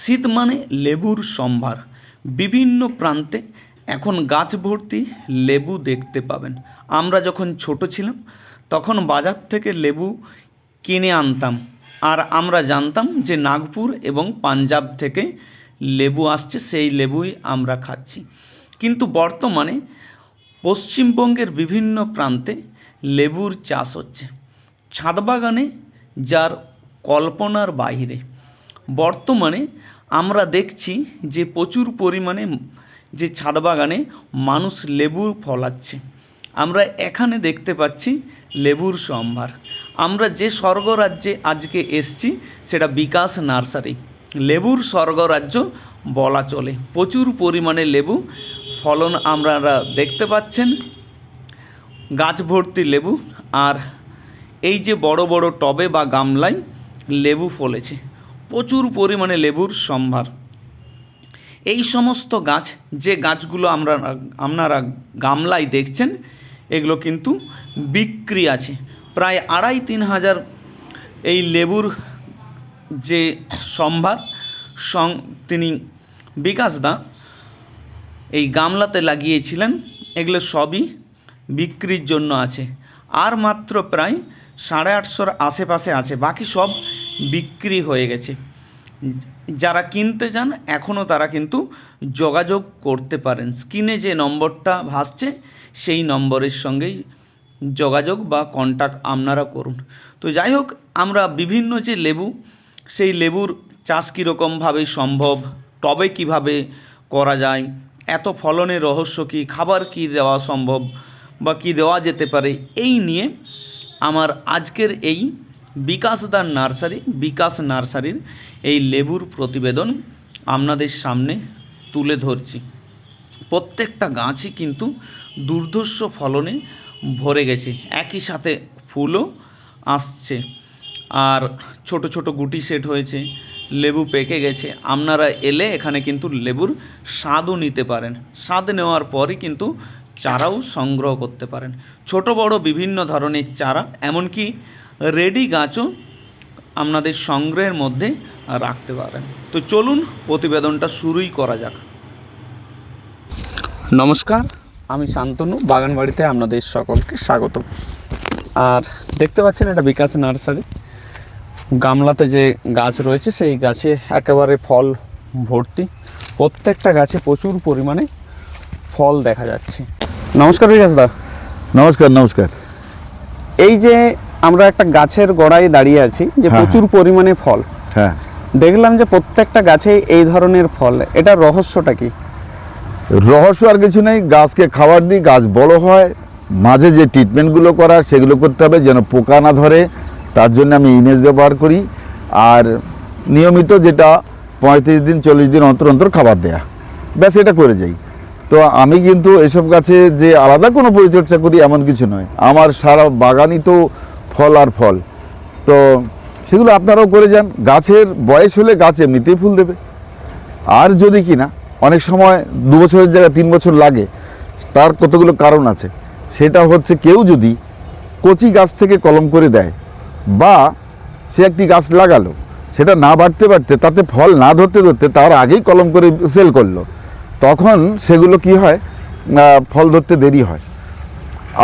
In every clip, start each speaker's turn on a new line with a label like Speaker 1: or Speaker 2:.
Speaker 1: শীত মানে লেবুর সম্ভার। বিভিন্ন প্রান্তে এখন গাছ ভর্তি লেবু দেখতে পাবেন। আমরা যখন ছোট ছিলাম, তখন বাজার থেকে লেবু কিনে আনতাম। আর আমরা জানতাম যে নাগপুর এবং পাঞ্জাব থেকে লেবু আসছে, সেই লেবুই আমরা খাচ্ছি। কিন্তু বর্তমানে পশ্চিমবঙ্গের বিভিন্ন প্রান্তে লেবুর চাষ হচ্ছে। ছাদ বাগানে, যার কল্পনার বাইরে বর্তমানে আমরা দেখছি যে প্রচুর পরিমাণে যে ছাদ বাগানে মানুষ লেবু ফলাচ্ছে আমরা এখানে দেখতে পাচ্ছি লেবুর সম্ভার। আমরা যে স্বর্গরাজ্যে আজকে এসছি, সেটা বিকাশ নার্সারি। লেবুর স্বর্গরাজ্য বলা চলে। প্রচুর পরিমাণে লেবু ফলন আপনারা দেখতে পাচ্ছেন। গাছ ভর্তি লেবু। আর এই যে বড় বড় টবে বা গামলায় লেবু ফলেছে। প্রচুর পরিমাণে লেবুর সম্ভার। এই সমস্ত গাছ, যে গাছগুলো আমরা আপনারা গামলায় দেখছেন, এগুলো কিন্তু বিক্রি আছে। প্রায় আড়াই তিন হাজার এই লেবুর যে সম্ভার, সং তিনি বিকাশ দা এই গামলাতে লাগিয়েছিলেন, এগুলো সবই বিক্রির জন্য আছে। আর মাত্র প্রায় সাড়ে আটশোর আশেপাশে আছে। বাকি সব বিক্রি হয়ে গেছে। যারা কিনতে চান এখনও তারা কিন্তু যোগাযোগ করতে পারেন। স্ক্রিনে যে নম্বরটা ভাসছে, সেই নম্বরের সঙ্গেই যোগাযোগ বা কন্ট্যাক্ট আপনারা করুন। তো যাই হোক, আমরা বিভিন্ন যে লেবু, সেই লেবুর চাষ কীরকমভাবে সম্ভব, টবে কীভাবে করা যায়, এত ফলনের রহস্য কী, খাবার কি দেওয়া সম্ভব বা কি দেওয়া যেতে পারে, এই নিয়ে আমার আজকের এই বিকাশদার নার্সারি, বিকাশ নার্সারির এই লেবুর প্রতিবেদন আপনাদের সামনে তুলে ধরছি। প্রত্যেকটা গাছই কিন্তু দুর্ধর্ষ ফলনে ভরে গেছে। একই সাথে ফুলও আসছে। আর ছোট ছোট গুটি সেট হয়েছে, লেবু পেকে গেছে। আপনারা এলে এখানে কিন্তু লেবুর স্বাদও নিতে পারেন। স্বাদ নেওয়ার পরই কিন্তু চারাও সংগ্রহ করতে পারেন। ছোট বড় বিভিন্ন ধরনের চারা, এমনকি রেডি গাছও আপনাদের সংগ্রহের মধ্যে রাখতে পারেন। তো চলুন প্রতিবেদনটা শুরুই করা যাক। নমস্কার আমি শান্তনু বাগানবাড়িতে আপনাদের সকলকে স্বাগত। আর দেখতে পাচ্ছেন এটা বিকাশ নার্সারি। গামলাতে যে গাছ রয়েছে সেই গাছে একেবারে ফল ভর্তি। প্রত্যেকটা গাছে প্রচুর পরিমাণে ফল দেখা যাচ্ছে। নমস্কার বিকাশ দা।
Speaker 2: নমস্কার নমস্কার।
Speaker 1: এই যে আমরা একটা গাছের গোড়ায় দাঁড়িয়ে আছি যে
Speaker 2: হ্যাঁ,
Speaker 1: প্রচুর পরিমাণে ফল।
Speaker 2: হ্যাঁ।
Speaker 1: দেখলাম যে প্রত্যেকটা গাছে এই ধরনের ফল। এটা রহস্যটা কি?
Speaker 2: রহস্য আর কিছু নেই। গাছকে খাবার দিই গাছ বড় হয়। মাঝে যে ট্রিটমেন্টগুলো করা সেগুলো করতে হবে যেন পোকা না ধরে। তার জন্য আমি ইমেজ ব্যবহার করি। আর নিয়মিত যেটা পঁয়ত্রিশ দিন চল্লিশ দিন অন্তর অন্তর খাবার দেয়া। ব্যাস এটা করে যাই। তো আমি কিন্তু এসব গাছে যে আলাদা কোনো পরিচর্যা করি এমন কিছু নয়। আমার সারা বাগানই তো ফল আর ফল। তো সেগুলো আপনারাও করে যান। গাছের বয়স হলে গাছ এমনিতেই ফুল দেবে। আর যদি কিনা, অনেক সময় দু বছরের জায়গায় তিন বছর লাগে, তার কতগুলো কারণ আছে। সেটা হচ্ছে কেউ যদি কচি গাছ থেকে কলম করে দেয়, বা সে একটি গাছ লাগালো, সেটা না বাড়তে বাড়তে তাতে ফল না ধরতে ধরতে তার আগেই কলম করে সেল করল, তখন সেগুলো কি হয়? ফল ধরতে দেরি হয়।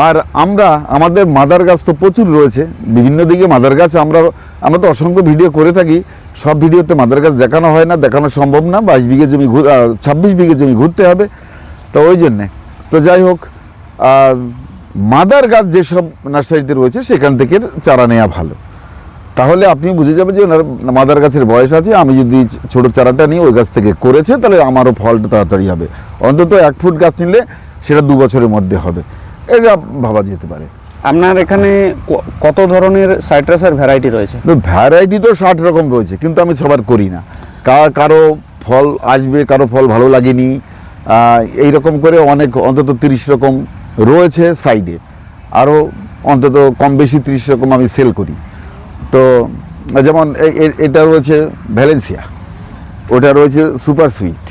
Speaker 2: আর আমরা, আমাদের মাদার গাছ তো প্রচুর রয়েছে, বিভিন্ন দিকে মাদার গাছ আমরা আমরা তো অসংখ্য ভিডিও করে থাকি, সব ভিডিওতে মাদার গাছ দেখানো হয় না, দেখানো সম্ভব না, বাইশ বিঘে জমি ছাব্বিশ বিঘে জমি ঘুরতে হবে, তো ওই জন্যে। তো যাই হোক, আর মাদার গাছ যেসব নার্সারিতে রয়েছে, সেখান থেকে চারা নেওয়া ভালো। তাহলে আপনি বুঝে যাবেন যে ওনার মাদার গাছের বয়স আছে, আমি যদি ছোট চারাটা নিয়ে ওই গাছ থেকে করেছে, তাহলে আমারও ফলটা তাড়াতাড়ি হবে। অন্তত এক ফুট গাছ নিলে সেটা দু বছরের মধ্যে হবে। এটা ভাবা যেতে পারে।
Speaker 1: আপনার এখানে কত ধরনের সাইট্রাসের ভ্যারাইটি রয়েছে?
Speaker 2: ভ্যারাইটি তো ষাট রকম রয়েছে কিন্তু আমি সবার করি না। কারও ফল আসবে কারও ফল ভালো লাগেনি এই রকম করে অনেক অন্তত তিরিশ রকম রয়েছে সাইডে আরও অন্তত কম বেশি তিরিশ রকম আমি সেল করি। তো যেমন এটা রয়েছে ভ্যালেন্সিয়া ওটা রয়েছে সুপার সুইট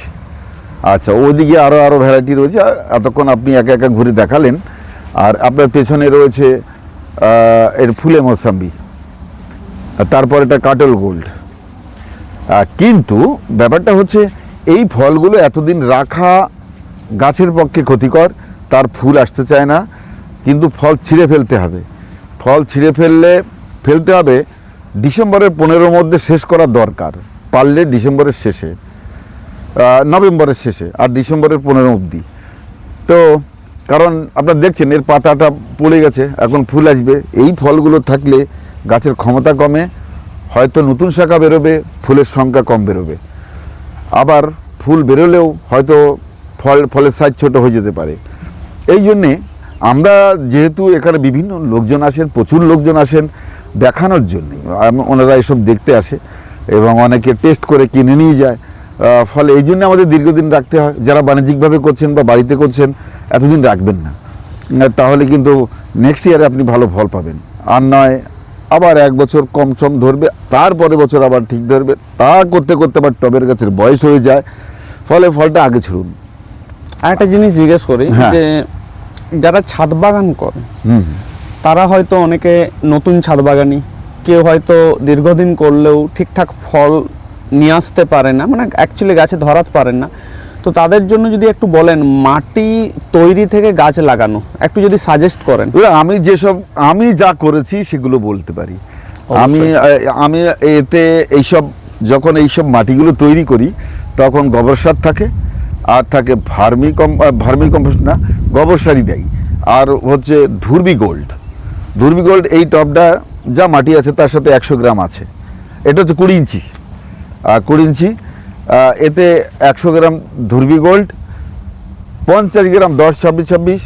Speaker 2: আচ্ছা ওদিকে আরও আরও ভ্যারাইটি রয়েছে এতক্ষণ আপনি একা একা ঘুরে দেখালেন। আর আপনার পেছনে রয়েছে এর ফুলে মোসাম্বি। আর তারপর এটা কাটল গোল্ড। কিন্তু ব্যাপারটা হচ্ছে, এই ফলগুলো এতদিন রাখা গাছের পক্ষে ক্ষতিকর, তার ফুল আসতে চায় না, কিন্তু ফল ছিঁড়ে ফেলতে হবে। ফল ছিঁড়ে ফেললে, ফেলতে হবে ডিসেম্বরের পনেরোর মধ্যে শেষ করা দরকার, পারলে ডিসেম্বরের শেষে নভেম্বরের শেষে, আর ডিসেম্বরের পনেরো অবধি। তো কারণ আপনারা দেখছেন, এর পাতাটা পড়ে গেছে, এখন ফুল আসবে। এই ফলগুলো থাকলে গাছের ক্ষমতা কমে, হয়তো নতুন শাখা বেরোবে, ফুলের সংখ্যা কম বেরোবে। আবার ফুল বেরোলেও হয়তো ফল ফলের সাইজ ছোট হয়ে যেতে পারে। এই জন্যে আমরা যেহেতু এখানে বিভিন্ন লোকজন আসেন, প্রচুর লোকজন আসেন, দেখানোর জন্যে। ওনারা এসব দেখতে আসে এবং অনেকে টেস্ট করে কিনে নিয়ে যায়। ফলে এই জন্য আমাদের দীর্ঘদিন রাখতে হয়। যারা বাণিজ্যিকভাবে করছেন বা বাড়িতে করছেন এতদিন রাখবেন না। তাহলে কিন্তু নেক্সট ইয়ারে আপনি ভালো ফল পাবেন। আর নয় আবার এক বছর কম সম ধরবে তারপরে বছর আবার ঠিক ধরবে। তা করতে করতে আবার টবের গাছের বয়স হয়ে যায়। ফলে ফলটা আগে ছুড়ুন।
Speaker 3: আর একটা জিনিস জিজ্ঞেস করি
Speaker 2: হ্যাঁ।
Speaker 3: যে যারা ছাদ বাগান করে
Speaker 2: হুম।
Speaker 3: তারা হয়তো অনেকে নতুন ছাদ বাগানি কেউ হয়তো দীর্ঘদিন করলেও ঠিকঠাক ফল নিয়ে আসতে পারে না মানে অ্যাকচুয়ালি গাছে ধরাতে পারেন না। তো তাদের জন্য যদি একটু বলেন মাটি তৈরি থেকে গাছ লাগানো একটু যদি সাজেস্ট করেন।
Speaker 2: আমি যেসব আমি যা করেছি সেগুলো বলতে পারি। আমি আমি এতে এইসব যখন এইসব মাটিগুলো তৈরি করি তখন গোবর সার থাকে আর থাকে ভার্মি কম ভার্মি কম্পোস্ট না গোবর সারই দেয়। আর হচ্ছে ধুরবি গোল্ড। ধুরবি গোল্ড এই টবটা যা মাটি আছে তার সাথে একশো গ্রাম আছে। এটা হচ্ছে কুড়ি ইঞ্চি। কুড়ি ইঞ্চি। এতে একশো গ্রাম ধুরবি গোল্ড পঞ্চাশ গ্রাম দশ, ছাব্বিশ ছাব্বিশ,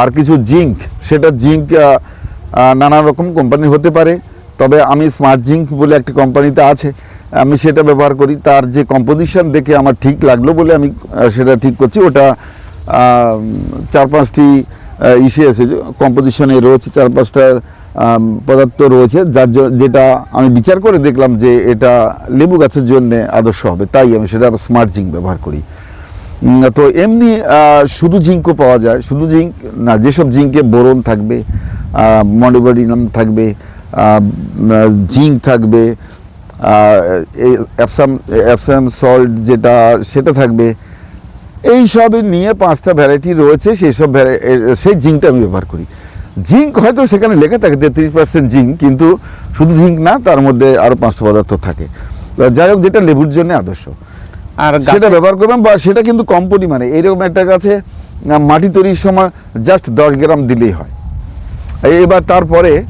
Speaker 2: আর কিছু জিঙ্ক সেটা জিঙ্ক নানা রকম কোম্পানি হতে পারে, তবে আমি স্মার্ট জিঙ্ক বলে একটি কোম্পানিতে আছে। আমি সেটা ব্যবহার করি, তার যে কম্পোজিশন দেখে আমার ঠিক লাগল বলে আমি সেটা ঠিক করছি। ওটা চার পাঁচটি ইসে আছে কম্পোজিশনে রয়েছে, চার পাঁচটা পদার্থ রয়েছে, যার যেটা আমি বিচার করে দেখলাম যে এটা লেবু গাছের জন্য আদর্শ হবে, তাই আমি সেটা স্মার্ট জিঙ্ক ব্যবহার করি। তো এমনি শুধু জিঙ্কও পাওয়া যায়, শুধু জিঙ্ক না, যেসব জিঙ্কে বোরন থাকবে মডিবডিনাম থাকবে জিঙ্ক থাকবে অ্যাপসাম অ্যাপসাম সল্ট যেটা, সেটা থাকবে এই সবই নিয়ে পাঁচটা ভ্যারাইটি রয়েছে সেই সব ভ্যারাই- সেই জিঙ্কটা আমি ব্যবহার করি। জিঙ্ক হয়তো সেখানে লেখা থাকে তেত্রিশ পার্সেন্ট জিঙ্ক কিন্তু শুধু জিঙ্ক না তার মধ্যে আরও পাঁচটা পদার্থ থাকে। যাই হোক যেটা লেবুর জন্য আদর্শ।
Speaker 3: আর
Speaker 2: সেটা ব্যবহার করবেন বা সেটা কিন্তু কম পরিমাণে। এইরকম একটা গাছে মাটি তৈরির সময় জাস্ট দশ গ্রাম দিলেই হয়। এবার তারপরে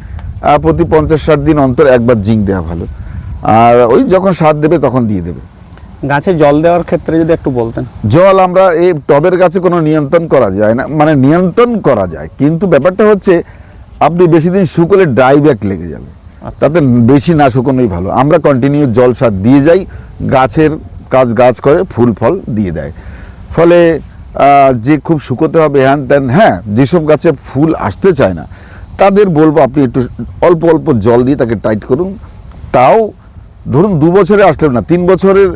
Speaker 2: প্রতি পঞ্চাশ ষাট দিন অন্তর একবার জিঙ্ক দেওয়া ভালো। আর ওই যখন সার দেবে তখন দিয়ে দেবে।
Speaker 3: গাছে জল দেওয়ার ক্ষেত্রে যদি একটু বলতেন।
Speaker 2: জল আমরা এই টবের গাছে কোনো নিয়ন্ত্রণ করা যায় না মানে নিয়ন্ত্রণ করা যায়। কিন্তু ব্যাপারটা হচ্ছে আপনি বেশি দিন শুকলে ড্রাই ব্যাক লেগে যাবে। তাতে বেশি না শুকনোই ভালো। আমরা কন্টিনিউ জল সার দিয়ে যাই গাছের কাজ গাছ করে ফুল ফল দিয়ে দেয়। ফলে যে খুব শুকোতে হবে হ্যান ত্যান হ্যাঁ যেসব গাছে ফুল আসতে চায় না তাদের বলব আপনি একটু অল্প অল্প জল দিয়ে তাকে টাইট করুন। তাও ধরুন দু বছরে আসলেও না তিন বছরের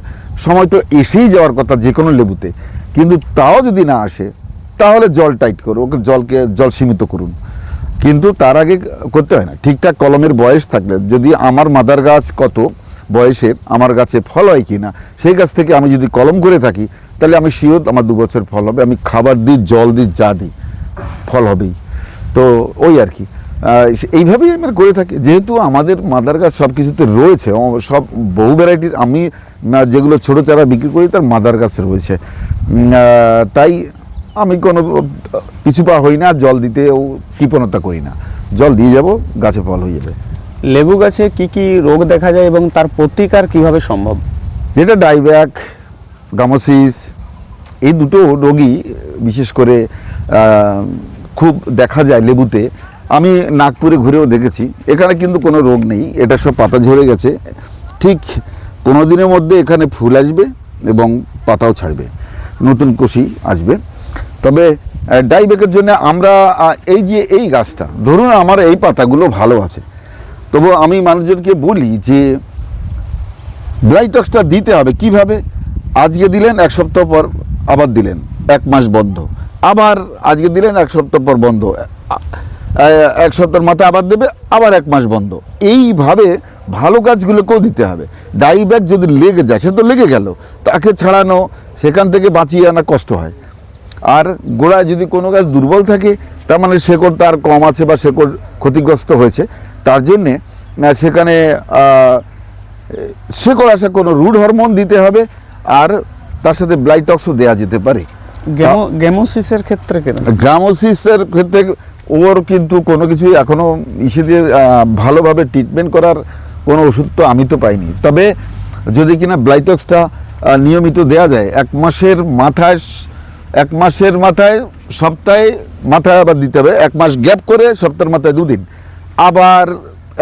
Speaker 2: সময় তো এসেই যাওয়ার কথা যে কোনো লেবুতে। কিন্তু তাও যদি না আসে, তাহলে জল টাইট করুন, ওকে জলকে, জল সীমিত করুন। কিন্তু তার আগে করতে হয় না। ঠিকঠাক কলমের বয়স থাকলে, যদি আমার মাদার গাছ কত বয়সের আমার গাছে ফল হয় কি না সেই গাছ থেকে আমি যদি কলম করে থাকি, তাহলে আমি শিওর আমার দু বছর ফল হবে। আমি খাবার দিই, জল দিই, যা দিই, ফল হবেই। তো ওই আর কি। এইভাবেই আমরা করে থাকি। যেহেতু আমাদের মাদার গাছ সব কিছুতে রয়েছে সব বহু ভ্যারাইটির আমি যেগুলো ছোটো চারা বিক্রি করি তার মাদার গাছ রয়েছে। তাই আমি কোনো কিছু পা হই না জল দিতেও কৃপণতা করি না। জল দিয়ে যাব গাছে ফল হয়ে যাবে।
Speaker 3: লেবু গাছে কি কি রোগ দেখা যায় এবং তার প্রতিকার কীভাবে সম্ভব?
Speaker 2: যেটা ডাইব্যাক গামোসিস এই দুটো রোগই বিশেষ করে খুব দেখা যায় লেবুতে। আমি নাগপুরে ঘুরেও দেখেছি। এখানে কিন্তু কোনো রোগ নেই, এটা সব পাতা ঝরে গেছে। ঠিক পনেরো দিনের মধ্যে এখানে ফুল আসবে এবং পাতাও ছাড়বে। নতুন কুশি আসবে। তবে ডাইব্যাকের জন্য আমরা এই যে এই গাছটা, ধরুন আমার এই পাতাগুলো ভালো আছে। তবু আমি মানুষজনকে বলি যে ব্লাইটক্সটা দিতে হবে। কীভাবে? আজকে দিলেন, এক সপ্তাহ পর আবার দিলেন। এক মাস বন্ধ। আবার আজকে দিলেন, এক সপ্তাহ পর বন্ধ। এক সপ্তাহের মাথায় আবার দেবে আবার এক মাস বন্ধ। এইভাবে ভালো গাছগুলোকেও দিতে হবে। ডাই ব্যাগ যদি লেগে যায় সে তো লেগে গেল তাকে ছাড়ানো সেখান থেকে বাঁচিয়ে আনা কষ্ট হয়। আর গোড়ায় যদি কোনো গাছ দুর্বল থাকে তার মানে শেকড় তার কম আছে বা শেকড় ক্ষতিগ্রস্ত হয়েছে তার জন্যে সেখানে শেকড় আসা কোনো রুড হরমোন দিতে হবে আর তার সাথে ব্লাইটক্সও দেওয়া যেতে পারে।
Speaker 3: গেমো গেমোসিসের ক্ষেত্রে কেন?
Speaker 2: গ্রামোসিসের ক্ষেত্রে ওর কিন্তু কোনো কিছুই এখনও ইসে দিয়ে ভালোভাবে ট্রিটমেন্ট করার কোনো ওষুধ তো আমি তো পাইনি। তবে যদি কিনা ব্লাইটক্সটা নিয়মিত দেওয়া যায় এক মাসের মাথায় এক মাসের মাথায় সপ্তাহে মাথায় আবার দিতে হবে এক মাস গ্যাপ করে সপ্তাহের মাথায় দুদিন আবার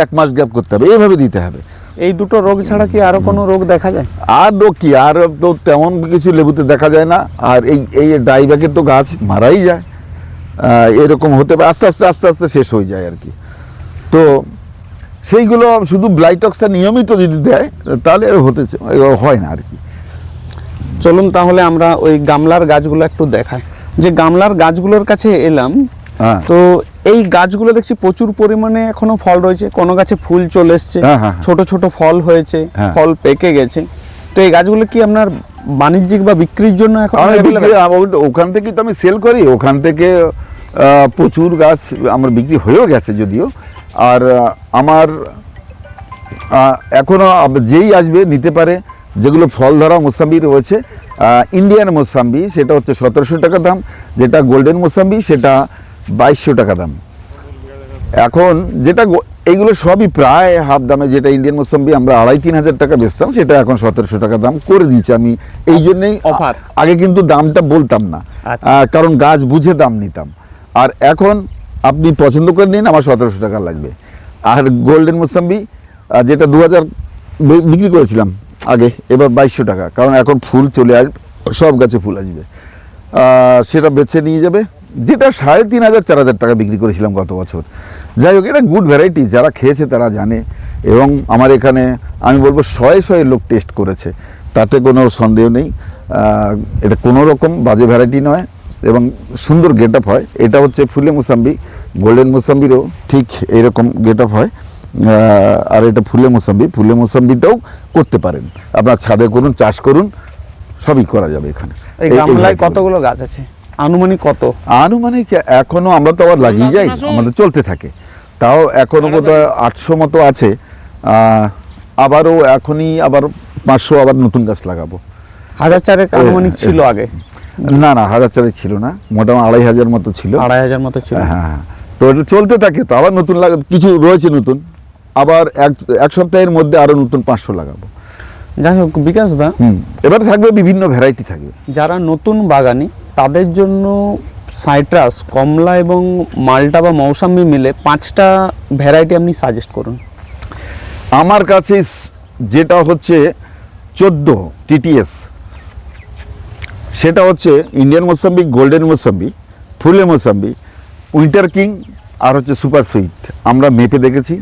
Speaker 2: এক মাস গ্যাপ করতে হবে এইভাবে দিতে হবে।
Speaker 3: এই দুটো রোগ ছাড়া কি আরও কোনো রোগ দেখা যায়?
Speaker 2: আর রোগ কি আর তো তেমন কিছু লেবুতে দেখা যায় না আর এই এই ডাইব্যাকের তো গাছ মারাই যায়। এরকম হতে পারে। আস্তে আস্তে আস্তে আস্তে শেষ হয়ে যায় আর কি। তো সেইগুলো শুধু ব্লাইটক্সটা নিয়মিত যদি দেয় তাহলে হতে হয় না আর কি।
Speaker 3: চলুন তাহলে আমরা ওই গামলার গাছগুলো একটু দেখাই। যে গামলার গাছগুলোর কাছে এলাম
Speaker 2: হ্যাঁ।
Speaker 3: তো এই গাছগুলো দেখছি প্রচুর পরিমাণে এখনও ফল রয়েছে। কোনো গাছে ফুল চলে এসছে
Speaker 2: হ্যাঁ, হ্যাঁ।
Speaker 3: ছোট ছোট ফল হয়েছে
Speaker 2: হ্যাঁ।
Speaker 3: ফল পেকে গেছে। তো এই গাছগুলো কি আপনার বাণিজ্যিক বা বিক্রির জন্য এখন
Speaker 2: ওখান থেকে তো আমি সেল করি। ওখান থেকে প্রচুর গাছ আমার বিক্রি হয়েও গেছে যদিও। আর আমার আহ, এখনও যেই আসবে নিতে পারে যেগুলো ফল ধরা মোসাম্বি রয়েছে ইন্ডিয়ান মোসাম্বি সেটা হচ্ছে সতেরোশো টাকা দাম যেটা গোল্ডেন মোসাম্বি সেটা বাইশশো টাকা দাম। এখন যেটা এইগুলো সবই প্রায় হাফ দামে যেটা ইন্ডিয়ান মোসাম্বি আমরা আড়াই তিন হাজার টাকা বেচতাম সেটা এখন সতেরোশো টাকা দাম করে দিয়েছি। আমি এই জন্যেই
Speaker 3: অফার
Speaker 2: আগে কিন্তু দামটা বলতাম না
Speaker 3: আচ্ছা।
Speaker 2: কারণ গাছ বুঝে দাম নিতাম। আর এখন আপনি পছন্দ করে নিন আমার সতেরোশো টাকা লাগবে। আর গোল্ডেন মোসাম্বি যেটা দু হাজার বিক্রি করেছিলাম আগে এবার বাইশশো টাকা। কারণ এখন ফুল চলে আসবে সব গাছে ফুল আসবে। সেটা বেছে নিয়ে যাবে। যেটা সাড়ে তিন হাজার চার হাজার টাকা বিক্রি করেছিলাম গত বছর। যাই হোক এটা গুড ভ্যারাইটি যারা খেয়েছে তারা জানে। এবং আমার এখানে আমি বলব শয়ে শয়ে লোক টেস্ট করেছে। তাতে কোনো সন্দেহ নেই। এটা কোনো রকম বাজে ভ্যারাইটি নয় এবং সুন্দর গেট আপ হয়। এটা হচ্ছে ফুলে মুসাম্বি গোল্ডেন মুসাম্বিরও ঠিক এরকম গেট আপ হয় আর এটা ফুলে মুসাম্বি। ফুলে মুসাম্বিটাও করতে পারেন। আপনার ছাদে করুন চাষ করুন সবই করা যাবে এখানে।
Speaker 3: কতগুলো গাছ আছে? আনুমানিক কত?
Speaker 2: আনুমানিক এখনও আমরা তো আবার লাগিয়ে যাই আমাদের চলতে থাকে। তাও এখনও বোধহয় আটশো মতো আছে। আবারও এখনই আবার পাঁচশো আবার নতুন গাছ লাগাবো।
Speaker 3: হাজার চারেক আনুমানিক ছিল আগে।
Speaker 2: না না হাজার চারে ছিল না মোটামুটি আড়াই হাজার মতো ছিল।
Speaker 3: আড়াই হাজার মতো ছিল।
Speaker 2: হ্যাঁ হ্যাঁ। তো এটা চলতে থাকে তো আবার নতুন লাগা কিছু রয়েছে নতুন। আবার এক এক সপ্তাহের মধ্যে আরও নতুন পাঁচশো লাগাবো।
Speaker 3: যাই হোক বিকাশ দা।
Speaker 2: এবার থাকবে বিভিন্ন ভ্যারাইটি থাকবে।
Speaker 3: যারা নতুন বাগানি তাদের জন্য সাইট্রাস কমলা এবং মালটা বা মৌসাম্বি মিলে পাঁচটা ভ্যারাইটি আপনি সাজেস্ট করুন।
Speaker 2: আমার কাছে যেটা হচ্ছে চোদ্দ টিটিএস সেটা হচ্ছে ইন্ডিয়ান মোসাম্বি গোল্ডেন মোসাম্বি ফুলে মোসাম্বি উইন্টার কিং আর হচ্ছে সুপার সুইট আমরা মেপে দেখেছি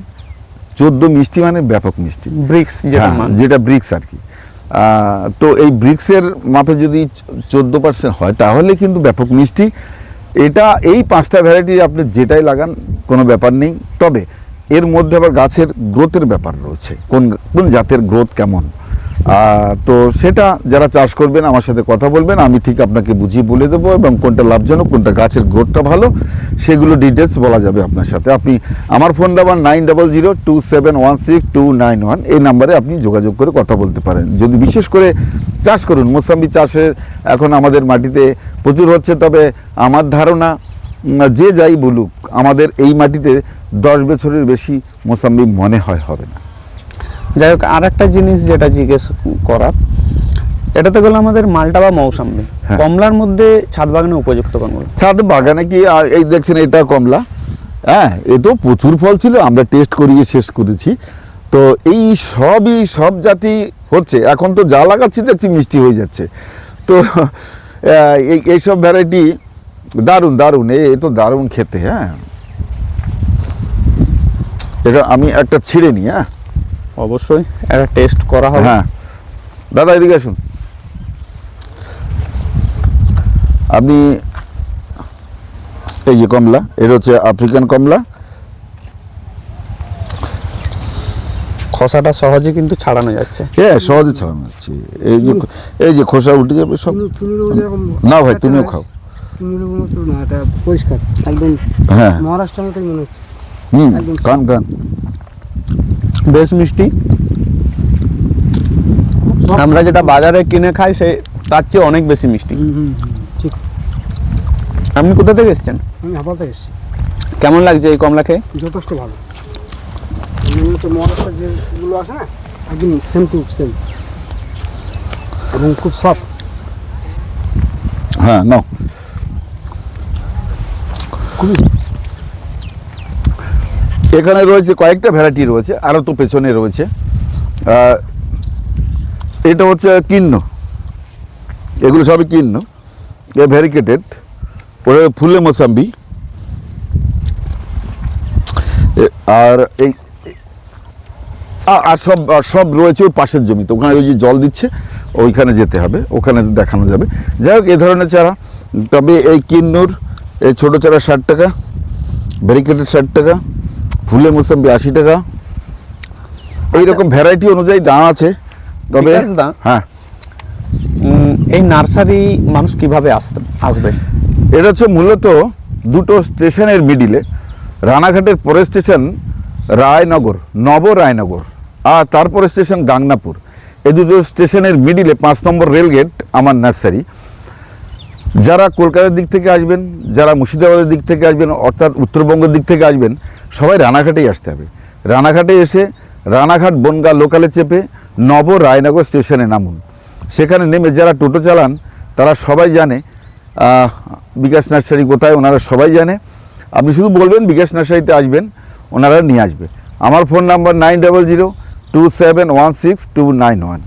Speaker 2: চোদ্দ মিষ্টি মানে ব্যাপক মিষ্টি।
Speaker 3: ব্রিক্স যেটা
Speaker 2: হ্যাঁ, যেটা ব্রিক্স আর কি। তো এই ব্রিক্সের মাপে যদি চোদ্দ পার্সেন্ট হয়, তাহলে কিন্তু ব্যাপক মিষ্টি। এটা এই পাঁচটা ভ্যারাইটি আপনি যেটাই লাগান, কোনো ব্যাপার নেই। তবে এর মধ্যে আবার গাছের গ্রোথের ব্যাপার রয়েছে। কোন কোন জাতের গ্রোথ কেমন? তো সেটা যারা চাষ করবেন, আমার সাথে কথা বলবেন, আমি ঠিক আপনাকে বুঝিয়ে বলে দেবো এবং কোনটা লাভজনক, কোনটা গাছের গ্রোথটা ভালো, সেগুলো ডিটেলস বলা যাবে আপনার সাথে। আপনি আমার phone number nine double zero two seven one six two nine one এই নাম্বারে আপনি যোগাযোগ করে কথা বলতে পারেন। যদি বিশেষ করে চাষ করুন, মোসাম্বি চাষের এখন আমাদের মাটিতে প্রচুর হচ্ছে, তবে আমার ধারণা যে যাই বলুক, আমাদের এই মাটিতে দশ বছরের বেশি মোসাম্বি মনে হয় হবে না।
Speaker 3: যাই হোক আর একটা জিনিস যেটা জিজ্ঞেস করার এটা তো গেলো আমাদের মালটা বা মৌসাম্বি।
Speaker 2: হ্যাঁ।
Speaker 3: কমলার মধ্যে ছাদ বাগানে উপযুক্ত কোনগুলো
Speaker 2: ছাদ বাগানে কি আর এই দেখছেন এটা কমলা। হ্যাঁ এ তো প্রচুর ফল ছিল আমরা টেস্ট করিয়ে শেষ করেছি। তো এই সবই সব জাতি হচ্ছে এখন তো যা লাগাচ্ছি দেখছি মিষ্টি হয়ে যাচ্ছে। তো এই এইসব ভ্যারাইটি দারুণ দারুণ এ এ তো দারুণ খেতে হ্যাঁ। এটা আমি একটা ছিঁড়ে নিই হ্যাঁ।
Speaker 3: অবশ্যই একটা টেস্ট করা হবে।
Speaker 2: হ্যাঁ। দাদা এদিকে আসুন। আপনি এই যে কমলা এটা হচ্ছে আফ্রিকান কমলা।
Speaker 3: খোসাটা সহজে কিন্তু ছাড়ানো যাচ্ছে।
Speaker 2: হ্যাঁ সহজে ছাড়ানো যাচ্ছে। এই যে এই যে খোসা উঠে যাবে সব না ভাই তুমিও খাও।
Speaker 4: না পরিষ্কার একদম
Speaker 2: হ্যাঁ।
Speaker 4: মহারাষ্ট্রের মতোই মনে হচ্ছে।
Speaker 2: হুম
Speaker 4: একদম
Speaker 2: খান খান
Speaker 3: বেশ মিষ্টি। আমরা যেটা বাজারে কিনে খাই সে তার চেয়ে অনেক বেশি মিষ্টি।
Speaker 4: ঠিক।
Speaker 3: আপনি কোথা থেকে এসেছেন?
Speaker 4: আমি এসেছি।
Speaker 3: কেমন লাগছে এই কমলা খেয়ে?
Speaker 4: যথেষ্ট ভালো। মহারাষ্ট্রের যেগুলো আছে না একদম সেম টু সেম এবং খুব সফট
Speaker 2: হ্যাঁ নাও।
Speaker 4: খুবই
Speaker 2: এখানে রয়েছে কয়েকটা ভ্যারাইটি রয়েছে, আরও তো পেছনে রয়েছে। এটা হচ্ছে কিন্ন। এগুলো সবই কিন্ন। এ ভ্যারিকেটেড ওটা ফুলে মোসাম্বি। আর এই আর সব সব রয়েছে ওই পাশের জমিতে। ওখানে ওই যে জল দিচ্ছে, ওইখানে যেতে হবে, ওখানে দেখানো যাবে। যাই হোক, এ ধরনের চারা। তবে এই কিন্নুর, এই ছোটো চারা ষাট টাকা ব্যারিকেটেড ষাট টাকা। ফুলে মোসাম্বি আশি টাকা। এইরকম ভ্যারাইটি অনুযায়ী দাম আছে। তবে হ্যাঁ।
Speaker 3: এই নার্সারি মানুষ কীভাবে আসতে আসবে?
Speaker 2: এটা হচ্ছে মূলত দুটো স্টেশনের মিডিলে। রানাঘাটের পরের স্টেশন রায়নগর নব রায়নগর আর তারপরে স্টেশন গাংনাপুর। এই দুটো স্টেশনের মিডিলে পাঁচ নম্বর রেলগেট আমার নার্সারি। যারা কলকাতার দিক থেকে আসবেন, যারা মুর্শিদাবাদের দিক থেকে আসবেন, অর্থাৎ উত্তরবঙ্গের দিক থেকে আসবেন, সবাই রানাঘাটেই আসতে হবে। রানাঘাটে এসে রানাঘাট বনগা লোকালে চেপে নব রায়নগর স্টেশনে নামুন। সেখানে নেমে যারা টোটো চালান, তারা সবাই জানে বিকাশ নার্সারি কোথায়, ওনারা সবাই জানে। আপনি শুধু বলবেন, বিকাশ নার্সারিতে আসবেন, ওনারা নিয়ে আসবে। আমার phone number nine double zero two seven one six two nine one.